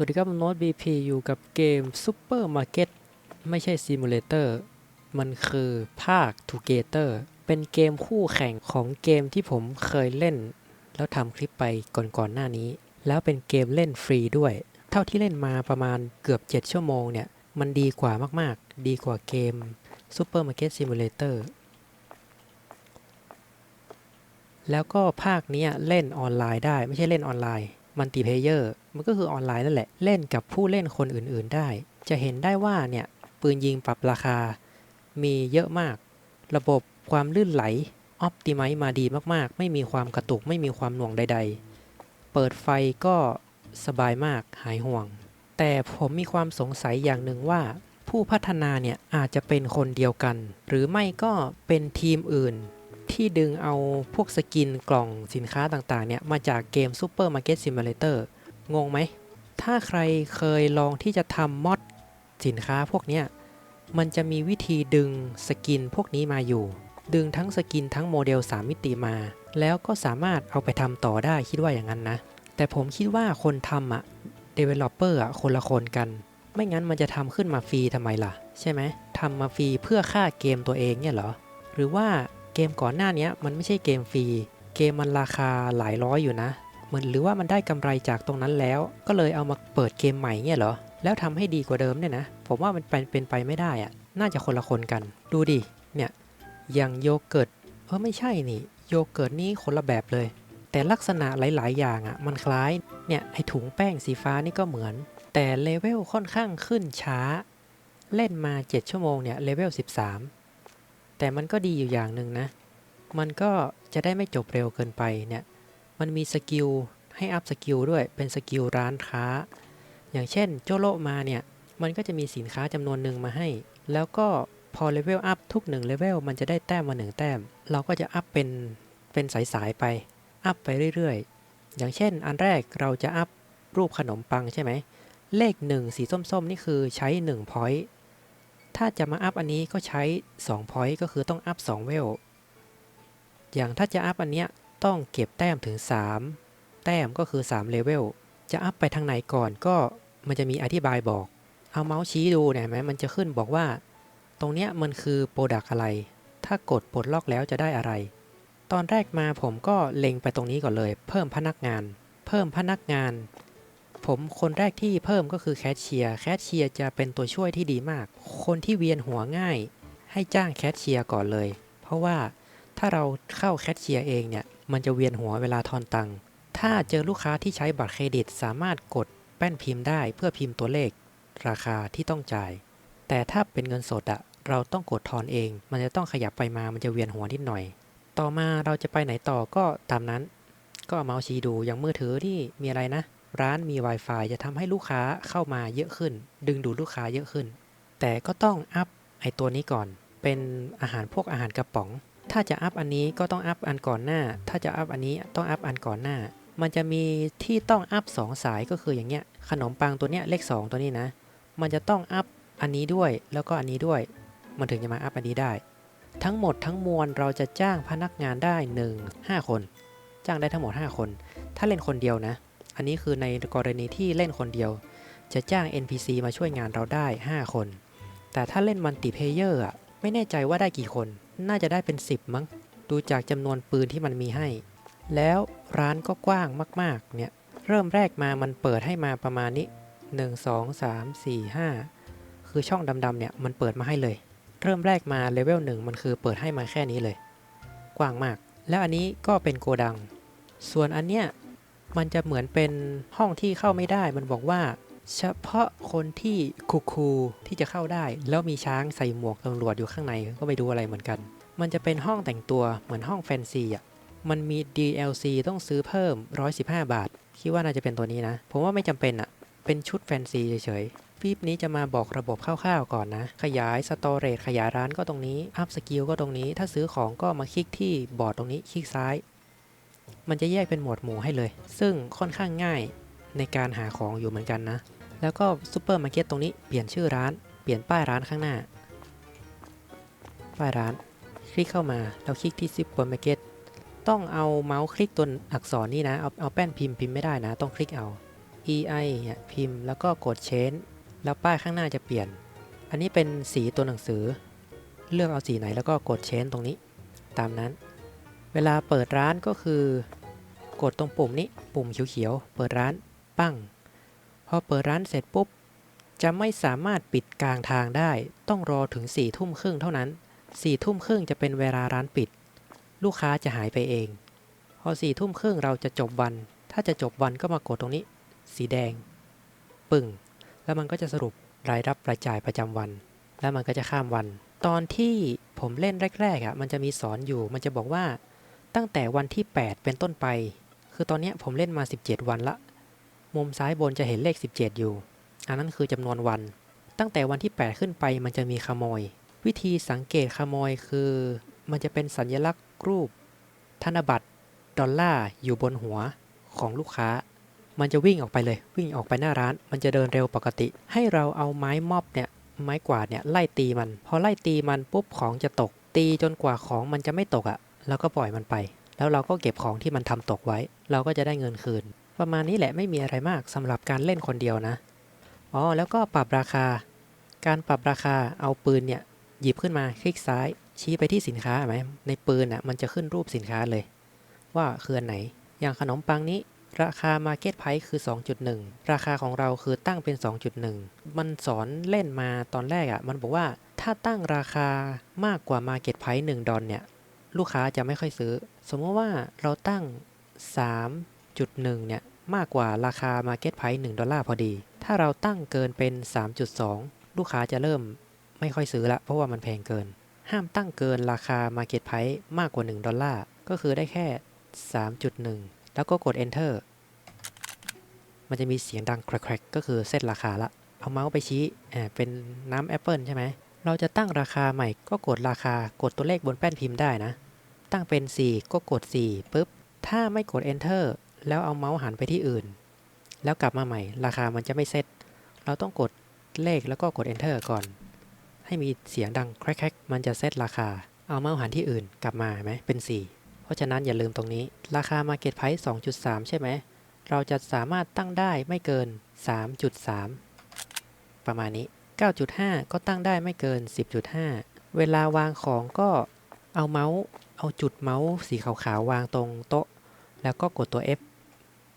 วัสดีครับโน้ต BP อยู่กับเกม Super Market ไม่ใช่ Simulator มันคือภาค Together เป็นเกมคู่แข่งของเกมที่ผมเคยเล่น แล้วทำคลิปไปก่อนๆหน้านี้ แล้วเป็นเกมเล่นฟรีด้วย เท่าที่เล่นมาประมาณเกือบ 7 ชั่วโมงเนี่ย มันดีกว่ามากๆ ดีกว่าเกม Super Market Simulator แล้วก็ภาคนี้เล่นออนไลน์ได้ไม่ใช่เล่นออนไลน์ มัลติเพเยอร์ มันก็คือออนไลน์นั่นแหละ เล่นกับผู้เล่นคนอื่นๆได้ จะเห็นได้ว่าเนี่ยปืนยิงปรับราคา มีเยอะมาก ระบบความลื่นไหลออ t ติไม e มาดีมากๆ ไม่มีความกระตุกไม่มีความหน่วงใด ๆ เปิดไฟก็สบายมากหายห่วง แต่ผมมีความสงสัยอย่างหนึ่งว่า ผู้พัฒนาเนี่ยอาจจะเป็นคนเดียวกัน หรือไม่ก็เป็นทีมอื่น ที่ดึงเอาพวกสกินกล่องสินค้าต่างๆเนี่ยมาจากเกม Super Market Simulator งงไหม ถ้าใครเคยลองที่จะทำมอดสินค้าพวกนี้มันจะมีวิธีดึงสกินพวกนี้มาอยู่ ดึงทั้งสกินทั้งโมเดล 3 มิติมา แล้วก็สามารถเอาไปทำต่อได้คิดว่าอย่างนั้นนะ แต่ผมคิดว่าคนทำอะ Developer อะคนละคนกัน ไม่งั้นมันจะทำขึ้นมาฟรีทำไมล่ะ ใช่ไหมทำมาฟรีเพื่อค่าเกมตัวเองเนี่ยเหรอ หรือว่าเกมก่อนหน้านี้มันไม่ใช่เกมฟรี เกมมันราคาหลายร้อยอยู่นะ เหมือนหรือว่ามันได้กำไรจากตรงนั้นแล้ว ก็เลยเอามาเปิดเกมใหม่เนี่ยเหรอ แล้วทำให้ดีกว่าเดิมเนี่ยนะ ผมว่ามันเป็นเป็นไปไม่ได้อะน่าจะคนละคนกัน ดูดิ เนี่ย อย่างโยเกิร์ต เออไม่ใช่นี่ โยเกิร์ตนี่คนละแบบเลย แต่ลักษณะหลาย ๆ อย่างอะ่ะ มันคล้าย เนี่ย ไอถุงแป้งสีฟ้านี่ก็เหมือน แต่เลเวลค่อนข้างขึ้นช้า เล่นมา 7 ชั่วโมงเนี่ย เลเวล 13 แต่มันก็ดีอยู่อย่างหนึ่งนะ มันก็จะได้ไม่จบเร็วเกินไปเนี่ย มันมีสกิลให้อัพสกิลด้วยเป็นสกิลร้านค้า อย่างเช่นโจโลมาเนี่ยมันก็จะมีสินค้าจำนวนหนึ่งมาให้ แล้วก็พอเลเวลอัพทุกหนึ่งเลเวลมันจะได้แต้มมาหนึ่งแต้ม เราก็จะอัพเป็นเป็นสายๆไป อัพไปเรื่อยๆ อย่างเช่น อันแรกเราจะอัพรูปขนมปังใช่ไหม เลข 1 สีส้มๆ นี่คือใช้1 point ถ้าจะมาอัพอันนี้ก็ใช้2 point ก็คือต้องอัพ2เวล อย่างถ้าจะอัพอันเนี้ย ต้องเก็บแต้มถึง 3 แต้มก็คือ3เลเวลจะอัพไปทางไหนก่อนก็มันจะมีอธิบายบอก เอาเมาส์ชี้ดูเนี่ยไหมมันจะขึ้นบอกว่า ตรงเนี้ยมันคือโปรดักอะไร ถ้ากดปลดล็อกแล้วจะได้อะไร ตอนแรกมาผมก็เล็งไปตรงนี้ก่อนเลย เพิ่มพนักงาน เพิ่มพนักงาน ผมคนแรกที่เพิ่มก็คือแคชเชียร์แคชเชียร์จะเป็นตัวช่วยที่ดีมาก คนที่เวียนหัวง่าย ให้จ้างแคชเชียร์ก่อนเลย เพราะว่าถ้าเราเข้าแคชเชียร์เองเนี่ย มันจะเวียนหัวเวลาทอนตังค์ ถ้าเจอลูกค้าที่ใช้บัตรเครดิตสามารถกดแป้นพิมพ์ได้เพื่อพิมพ์ตัวเลข ราคาที่ต้องจ่าย แต่ถ้าเป็นเงินสดอะเราต้องกดทอนเอง มันจะต้องขยับไปมา มันจะเวียนหัวนิดหน่อย ต่อมาเราจะไปไหนต่อก็ตามนั้น ก็เมาส์ชี้ดูอย่างมือถือที่มีอะไรนะ ร้านมี Wi-Fi จะทำให้ลูกค้าเข้ามาเยอะขึ้น ดึงดูดลูกค้าเยอะขึ้น แต่ก็ต้องอัพไอตัวนี้ก่อน เป็นอาหารพวกอาหารกระป๋อง ถ้าจะอัพอันนี้ก็ต้องอัพอันก่อนหน้า ถ้าจะอัพอันนี้ต้องอัพอันก่อนหน้า มันจะมีที่ต้องอัพ2สายก็คืออย่างเงี้ย ขนมปังตัวเนี้ยเลข 2 ตัวนี้นะ มันจะต้องอัพอันนี้ด้วยแล้วก็อันนี้ด้วย มันถึงจะมาอัพอันนี้ได้ ทั้งหมดทั้งมวลเราจะจ้างพนักงานได้ 1 5 คน จ้างได้ทั้งหมด 5 คน ถ้าเล่นคนเดียวนะ อันนี้คือในกรณีที่เล่นคนเดียว จะจ้าง NPC มาช่วยงานเราได้ 5 คน แต่ถ้าเล่นมัลติเพเยอร์อะไม่แน่ใจว่าได้กี่คน น่าจะได้เป็น 10 มั้ง ดูจากจำนวนปืนที่มันมีให้ แล้วร้านก็กว้างมากๆ เนี่ย เริ่มแรกมามันเปิดให้มาประมาณนี้ 1 2 3 4 5 คือช่องดำๆเนี่ยมันเปิดมาให้เลย เริ่มแรกมาเลเวล1มันคือเปิดให้มาแค่นี้เลย กว้างมาก แล้วอันนี้ก็เป็นโกดัง ส่วนอันเนี้ยมันจะเหมือนเป็นห้องที่เข้าไม่ได้ มันบอกว่า เฉพาะคนที่คูคูลๆที่จะเข้าได้ แล้วมีช้างใส่หมวกตำรวจอยู่ข้างในก็ไปดูอะไรเหมือนกัน มันจะเป็นห้องแต่งตัวเหมือนห้องแฟนซีอะมันมี DLC ต้องซื้อเพิ่ม 115 บาท คิดว่าน่าจะเป็นตัวนี้นะ ผมว่าไม่จำเป็นอะ เป็นชุดแฟนซีเฉยๆฟีบนี้จะมาบอกระบบคร่าวๆก่อนนะ ขยายสตอเรจขยายร้านก็ตรงนี้ อัพสกิลก็ตรงนี้ ถ้าซื้อของก็มาคลิกที่บอร์ดตรงนี้ คลิกซ้าย มันจะแยกเป็นหมวดหมู่ให้เลย ซึ่งค่อนข้างง่ายในการหาของอยู่เหมือนกันนะ แล้วก็ซูเปอร์มาร์เก็ตตรงนี้เปลี่ยนชื่อร้าน เปลี่ยนป้ายร้านข้างหน้า ป้ายร้าน คลิกเข้ามาแล้วคลิกที่ซูเปอร์มาร์เก็ตต้องเอาเมาส์คลิกตัวอักษรนี่นะ เอาเอาแป้นพิมพ์พิมพ์ไม่ได้นะ ต้องคลิกเอา ei เนี่ยพิมพ์แล้วก็กด change แล้วป้ายข้างหน้าจะเปลี่ยน อันนี้เป็นสีตัวหนังสือ เลือกเอาสีไหนแล้วก็กด change ตรงนี้ ตามนั้น เวลาเปิดร้านก็คือ กดตรงปุ่มนี้ปุ่มเขียวๆเปิดร้าน ปั้ง พอเปิดร้านเสร็จปุ๊บ จะไม่สามารถปิดกลางทางได้ ต้องรอถึง4ี่ทุ่มครึ่งเท่านั้น4ี่ทุ่มครึ่งจะเป็นเวลาร้านปิด ลูกค้าจะหายไปเอง พอ4ี่ทุ่มครึ่งเราจะจบวัน ถ้าจะจบวันก็มากดตรงนี้ สีแดง ปึ่ง แล้วมันก็จะสรุปรายรับรายจ่ายประจำวัน แล้วมันก็จะข้ามวัน ตอนที่ผมเล่นแรกๆอะมันจะมีสอนอยู่ มันจะบอกว่าตั้งแต่วันที่ 8 เป็นต้นไป คือตอนนี้ผมเล่นมา 17 วันละ มุมซ้ายบนจะเห็นเลข 17 อยู่ อันนั้นคือจำนวนวัน ตั้งแต่วันที่ 8 ขึ้นไปมันจะมีขโมย วิธีสังเกตขโมยคือ มันจะเป็นสัญลักษณ์รูป ธนบัตร ดอลลาร์อยู่บนหัวของลูกค้า มันจะวิ่งออกไปเลย วิ่งออกไปหน้าร้าน มันจะเดินเร็วปกติ ให้เราเอาไม้มอบเนี่ยไม้กวาดเนี่ยไล่ตีมัน พอไล่ตีมันปุ๊บของจะตก ตีจนกว่าของมันจะไม่ตกอะ่ะ แล้วก็ปล่อยมันไป แล้วเราก็เก็บของที่มันทำตกไว้ เราก็จะได้เงินคืน ประมาณนี้แหละไม่มีอะไรมากสำหรับการเล่นคนเดียวนะ อ๋อ แล้วก็ปรับราคา การปรับราคาเอาปืนเนี่ย หยิบขึ้นมาคลิกซ้าย ชี้ไปที่สินค้าไหมในปืนอะมันจะขึ้นรูปสินค้าเลย ว่าคืออันไหน อย่างขนมปังนี้ราคา Market Price คือ 2.1 ราคาของเราคือตั้งเป็น 2.1 มันสอนเล่นมาตอนแรกอะ่ะ มันบอกว่าถ้าตั้งราคามากกว่า Market Price 1ดอลเนี่ย ลูกค้าจะไม่ค่อยซื้อ สมมติว่าเราตั้ง 3.1 เนี่ย มากกว่าราคา Market Price 1 ดอลลาร์พอดี ถ้าเราตั้งเกินเป็น 3.2 ลูกค้าจะเริ่มไม่ค่อยซื้อละ เพราะว่ามันแพงเกิน ห้ามตั้งเกินราคา Market Price มากกว่า 1 ดอลลาร์ ก็คือได้แค่ 3.1 แล้วก็กด Enter มันจะมีเสียงดังแครกก็คือเซตราคาละ เอาเมาส์ไปชี้อ่าเป็นน้ำแอปเปิลใช่ไหม เราจะตั้งราคาใหม่ก็กดราคากดตัวเลขบนแป้นพิมพ์ได้นะ ตั้งเป็น 4 ก็กด 4ปุ๊บ ถ้าไม่กด Enter แล้วเอาเมาส์หันไปที่อื่น แล้วกลับมาใหม่ ราคามันจะไม่เซตเราต้องกดเลขแล้วก็กด Enter ก่อน ให้มีเสียงดังแครกๆมันจะเซตราคา เอาเมาส์หันที่อื่นกลับมาไหมเป็น 4 เพราะฉะนั้นอย่าลืมตรงนี้ ราคา Market Price 2.3 ใช่ไหม เราจะสามารถตั้งได้ไม่เกิน 3.3 ประมาณนี้ 9.5 ก็ตั้งได้ไม่เกิน 10.5 เวลาวางของก็เอาเมาส์เอาจุดเมาส์สีขาวๆวางตรงโต๊ะ แล้วก็กดตัว F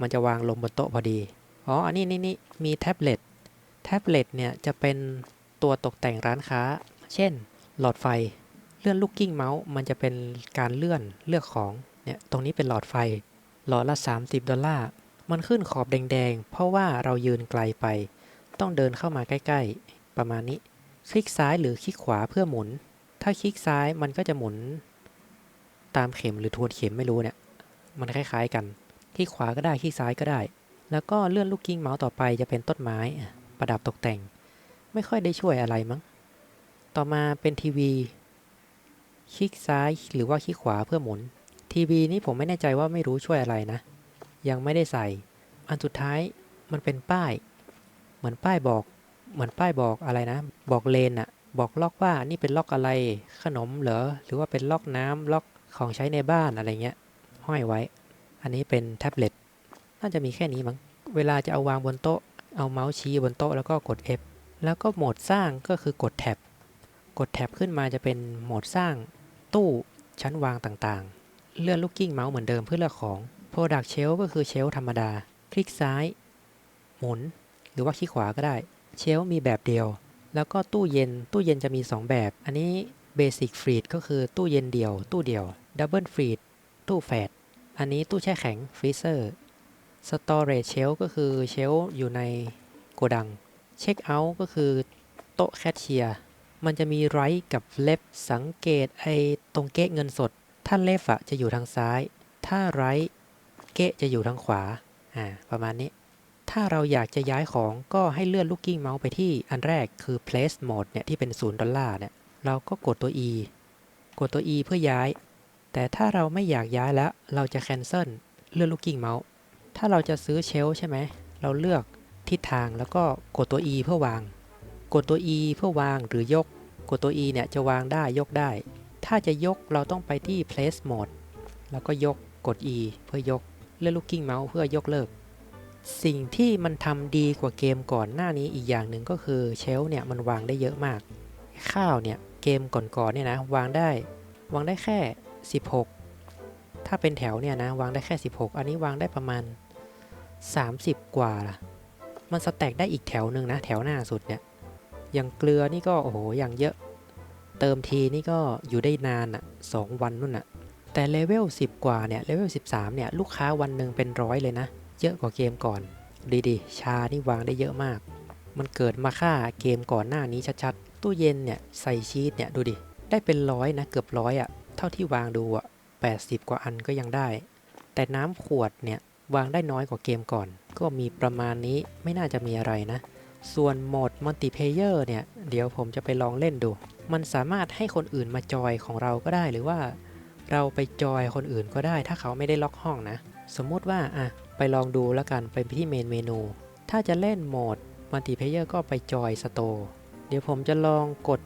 มันจะวางลงบนโต๊ะพอดี อ๋อ อันนี้นี่นี่มีแท็บเล็ต แท็บเล็ตเนี่ยจะเป็นตัวตกแต่งร้านค้า เช่น หลอดไฟ เลื่อนลูกกิ้งเมาส์ มันจะเป็นการเลื่อนเลือกของ เนี่ย ตรงนี้เป็นหลอดไฟ หลอดละ 30 ดอลลาร์ มันขึ้นขอบแดงๆ เพราะว่าเรายืนไกลไป ต้องเดินเข้ามาใกล้ๆ ประมาณนี้ คลิกซ้ายหรือคลิกขวาเพื่อหมุน ถ้าคลิกซ้ายมันก็จะหมุน ตามเข็มหรือทวนเข็มไม่รู้เนี่ย มันคล้ายๆกัน คลิกขวาก็ได้คลิกซ้ายก็ได้ แล้วก็เลื่อนลูกกิ้งเมาส์ต่อไปจะเป็นต้นไม้ประดับตกแต่ง ไม่ค่อยได้ช่วยอะไรมั้ง ต่อมาเป็นทีวี คลิกซ้ายหรือว่าคลิกขวาเพื่อหมุน ทีวีนี้ผมไม่แน่ใจว่าไม่รู้ช่วยอะไรนะ ยังไม่ได้ใส่ อันสุดท้ายมันเป็นป้าย เหมือนป้ายบอก เหมือนป้ายบอกอะไรนะ บอกเลนอะบอกล็อกว่านี่เป็นล็อกอะไร ขนมเหรอ หรือว่าเป็นล็อกน้ำล็อกของใช้ในบ้านอะไรเงี้ย ห้อยไว้ อันนี้เป็นแท็บเล็ตน่าจะมีแค่นี้มั้ง เวลาจะเอาวางบนโต๊ะ เอาเมาส์ชี้บนโต๊ะแล้วก็กด F แล้วก็โหมดสร้างก็คือกดแท็บ กดแท็บขึ้นมาจะเป็นโหมดสร้างตู้ชั้นวางต่างๆ เลื่อนลูกกิ้งเมาส์เหมือนเดิมเพื่อเลือกของ Product Shelf ก็คือเชลธรรมดา คลิกซ้าย หมุน หรือว่าคลิกขวาก็ได้ เชลมีแบบเดียว แล้วก็ตู้เย็น ตู้เย็นจะมี 2 แบบ อันนี้ Basic free ก็คือตู้เย็นเดียว ตู้เดียว Double free ตู้แฝด อันนี้ตู้แช่แข็ง Freezer Storage Shelf ก็คือเชลอยู่ในโกดังเช็คเอาท์ก็คือโต๊ะแคชเชียร์มันจะมีไรท์กับเลฟสังเกตไอตรงเก๊ะเงินสด ถ้าเลฟอะจะอยู่ทางซ้าย ถ้าไรท์เก๊ะจะอยู่ทางขวาอ่าประมาณนี้ ถ้าเราอยากจะย้ายของก็ให้เลื่อนลูกกิ้งเมาส์ไปที่อันแรกคือ place mode เนี่ยที่เป็น 0 ดอลลาร์เนี่ยเราก็กดตัว e กดตัว e เพื่อย้าย แต่ถ้าเราไม่อยากย้ายแล้ว เราจะ cancel เลือนลูกกิ้งเมาส์ ถ้าเราจะซื้อเชลใช่ไหม เราเลือกทิศทางแล้วก็กดตัว e เพื่อวาง กดตัว e เพื่อวางหรือยก กดตัว e เนี่ยจะวางได้ยกได้ ถ้าจะยกเราต้องไปที่ place mode แล้วก็ยกกด e เพื่อยก เลือนลูกกิ้งเมาส์เพื่อยกเลิก สิ่งที่มันทำดีกว่าเกมก่อนหน้านี้อีกอย่างหนึ่งก็คือเชลเนี่ยมันวางได้เยอะมาก ข้าวเนี่ยเกมก่อนๆเนี่ยนะวางได้ วางได้แค่ 16 ถ้าเป็นแถวเนี่ยนะวางได้แค่ 16 อันนี้วางได้ประมาณ 30 กว่าล่ะ มันสแต็กได้อีกแถวหนึ่งนะ แถวหน้าสุดเนี่ย อย่างเกลือนี่ก็โอ้โหอย่างเยอะ เติมทีนี่ก็อยู่ได้นานอะ่ะสองวันนู่นอะ่ะ แต่เลเวล10 กว่าเนี่ยเลเวล13 เนี่ยลูกค้าวันหนึ่งเป็นร้อยเลยนะ เยอะกว่าเกมก่อนดีดีชานี่วางได้เยอะมาก มันเกิดมาค่าเกมก่อนหน้านี้ชัดๆ ตู้เย็นเนี่ยใส่ชีสเนี่ยดูดิ ได้เป็นร้อยนะเกือบร้อยอะ่ะ เท่าที่วางดูอะ่ะ80 กว่าอันก็ยังได้ แต่น้ำขวดเนี่ยวางได้น้อยกว่าเกมก่อน ก็มีประมาณนี้ไม่น่าจะมีอะไรนะ ส่วนโหมดมัลติเพเยอร์เนี่ย เดี๋ยวผมจะไปลองเล่นดู มันสามารถให้คนอื่นมาจอยของเราก็ได้หรือว่า เราไปจอยคนอื่นก็ได้ ถ้าเขาไม่ได้ล็อกห้องนะ สมมุติว่าอะไปลองดูแล้วกันไปที่เมนเมนู ถ้าจะเล่นโหมดมัลติเพเยอร์ก็ไปจอยสโตร์เดี๋ยวผมจะลองกด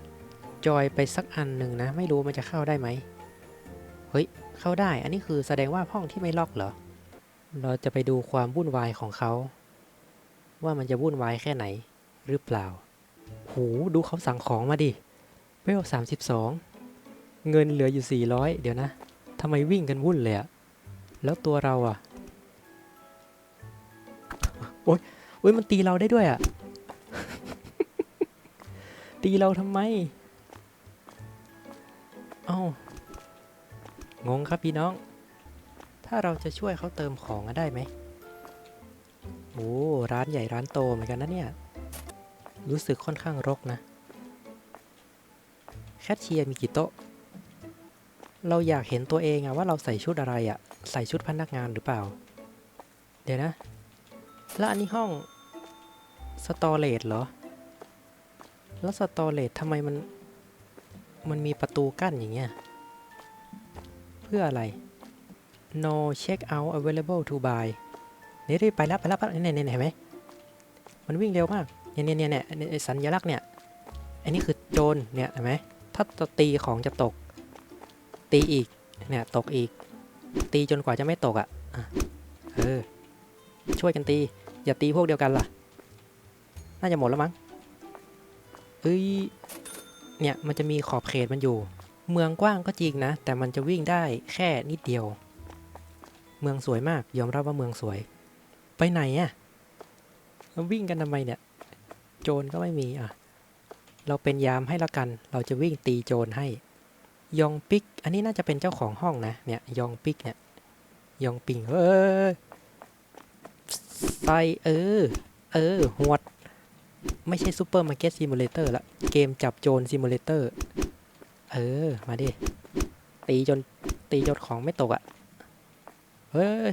จอยไปสักอันหนึ่งนะ ไม่รู้มันจะเข้าได้ไหม เฮ้ย เข้าได้ อันนี้คือแสดงว่าห้องที่ไม่ล็อกเหรอ เราจะไปดูความวุ่นวายของเขา ว่ามันจะวุ่นวายแค่ไหนหรือเปล่าโหดูเขาสั่งของมาดิเวลสามสิบสองเงินเหลืออยู่ 400 เดี๋ยวนะทำไมวิ่งกันวุ่นเลยอะแล้วตัวเราอะโอ๊ยโอ๊ยมันตีเราได้ด้วยอะตีเราทำไม งงครับพี่น้อง ถ้าเราจะช่วยเขาเติมของได้ไหมโอ้ร้านใหญ่ร้านโตเหมือนกันนะเนี่ย รู้สึกค่อนข้างรกนะ แคชเชียร์มีกี่โต๊ะ เราอยากเห็นตัวเองอะว่าเราใส่ชุดอะไรอะใส่ชุดพนักงานหรือเปล่า เดี๋ยวนะ แล้วอันนี้ห้องสตอเรจเหรอ แล้วสตอเรจทำไมมัน มันมีประตูกั้นอย่างเงี้ย เพื่ออะไร no check out available to buy เนี่ยรีบไปแล้วไปแล้วไปล้วเนี่ยเนี่ยเนี่ยเห็นไหมมันวิ่งเร็วมากเนี่ยเนี่ยเนี่ยเนี่ยสัญลักษณ์เนี่ยอันนี้คือโจรเนี่ยเห็นไหมถ้าจะตีของจะตก ตีอีกเนี่ยตกอีก ตีจนกว่าจะไม่ตกอะ่ะอะเออช่วยกันตี อย่าตีพวกเดียวกันล่ะ น่าจะหมดแล้วมั้งเอ้ยเนี่ยมันจะมีขอบเขตมันอยู่ เมืองกว้างก็จริงนะ แต่มันจะวิ่งได้แค่นิดเดียว เมืองสวยมาก ยอมรับว่าเมืองสวย ไปไหนอะ่ะเราวิ่งกันทำไมเนี่ย โจรก็ไม่มีอะ เราเป็นยามให้ละกัน เราจะวิ่งตีโจรให้ ยองปิก อันนี้น่าจะเป็นเจ้าของห้องนะ เนี่ยยองปิกเนี่ย ยองปิงเออใสเออ เออหวด ไม่ใช่ซูเปอร์มาร์เก็ตซิมูเลเตอร์ละ เกมจับโจรซิมูเลเตอร์ เออ มาดิ ตีจนตีจนของไม่ตกอะ่ะ เฮ้ย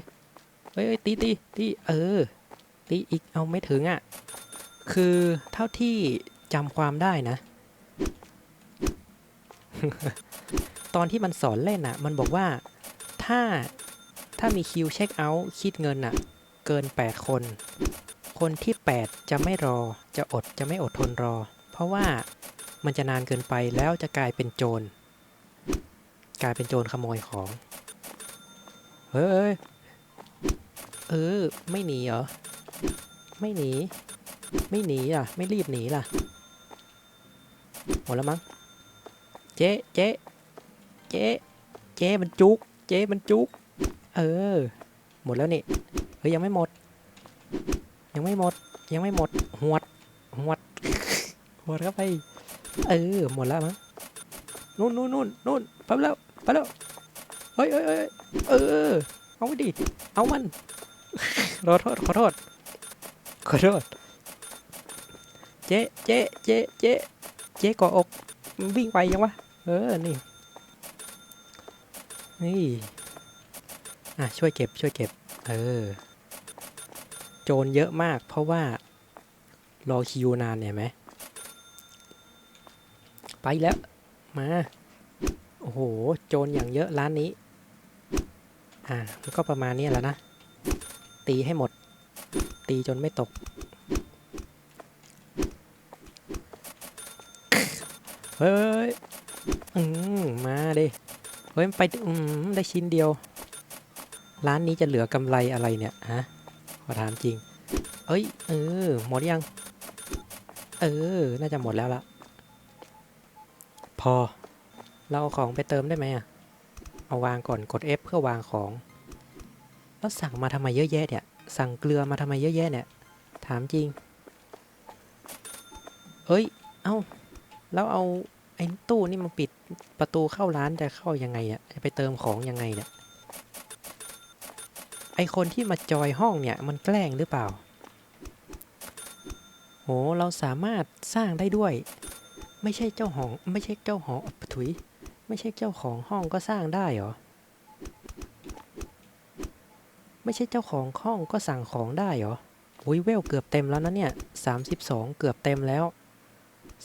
เฮ้ยตีตีตีเออ ตีอีกเอาไม่ถึงอะ่ะ คือเท่าที่จำความได้นะ ตอนที่มันสอนเล่นอะ มันบอกว่าถ้าถ้ามีคิวเช็คเอาท์คิดเงินอะ เกิน 8 คน คนที่ 8 จะไม่รอจะอดจะไม่อดทนรอ เพราะว่า มันจะนานเกินไปแล้วจะกลายเป็นโจร กลายเป็นโจรขโมยของ เฮ้ย เออ ไม่หนีเหรอ ไม่หนี ไม่หนีอะ ไม่รีบหนีล่ะ หมดแล้วมั้ง เจ๊เจ๊เจ๊เจ๊มันจุก เจ๊มันจุก เออ หมดแล้วนี่ เฮ้ยยังไม่หมด ยังไม่หมด ยังไม่หมด หวด หวด หวดเข้าไป เออหมดแล้วมั้งนู่นนู่นนู่นนู่นไปแล้วไปแล้วเฮ้ยเฮ้ยเฮ้ยเออเอาไปดิเอามันขอโทษขอโทษขอโทษเจ๊เจ๊เจ๊เจ๊เจ๊ก่ออกวิ่งไปยังวะเออนี่นี่อะช่วยเก็บช่วยเก็บเออโจรเยอะมากเพราะว่ารอคิวนานเนี่ยไหม ไปแล้ว มา โอ้โห โจรอย่างเยอะร้านนี้ อ่ามันก็ประมาณนี้แล้วนะ ตีให้หมด ตีจนไม่ตก เฮ้ย อืมมาดิเฮ้ยไป อืม ได้ชิ้นเดียว ร้านนี้จะเหลือกำไรอะไรเนี่ย ฮะ ขอถามจริง เอ้ย เออ หมดยัง เออ น่าจะหมดแล้วละ อ เราเอาของไปเติมได้ไหมอะ เอาวางก่อนกด F เพื่อวางของ แล้วสั่งมาทำไมเยอะแยะเนี่ย สั่งเกลือมาทำไมเยอะแยะเนี่ย ถามจริง เอ้ย เอ้า แล้วเอาไอ้ตู้นี่มาปิดประตูเข้าร้านจะเข้ายังไงอะ จะไปเติมของยังไงเนี่ย ไอคนที่มาจอยห้องเนี่ยมันแกล้งหรือเปล่า โห เราสามารถสร้างได้ด้วย ไม่ใช่เจ้าของไม่ใช่เจ้าของถุย ไม่ใช่เจ้าของห้องก็สร้างได้เหรอ ไม่ใช่เจ้าของห้องก็สั่งของได้เหรออุ้ยเวลเกือบเต็มแล้วนะเนี่ยสามสิบสองเกือบเต็มแล้ว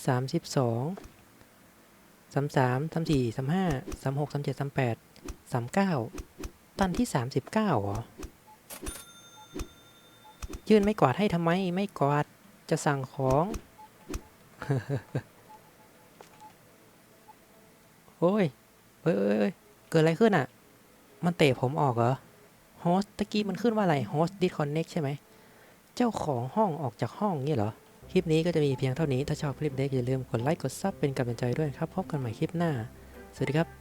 สามสิบสองสามสามสามสี่สามห้าสามหกสามเจ็ดสามแปดสามเก้าตันที่สามสิบเก้าเหรอ ยื่นไม่กวาดให้ทำไมไม่กวาดจะสั่งของ โอ้ยเอ้ยเอ้ยเกิดอะไรขึ้นอะ มันเตะผมออกเหรอโฮสตะกี้มันขึ้นว่าอะไรโฮส disconnect ใช่ไหม เจ้าของห้องออกจากห้องนี่เหรอ คลิปนี้ก็จะมีเพียงเท่านี้ ถ้าชอบคลิปเด็กอย่าลืมกดไลค์กดซับเป็นกำลังใจด้วยครับ พบกันใหม่คลิปหน้า สวัสดีครับ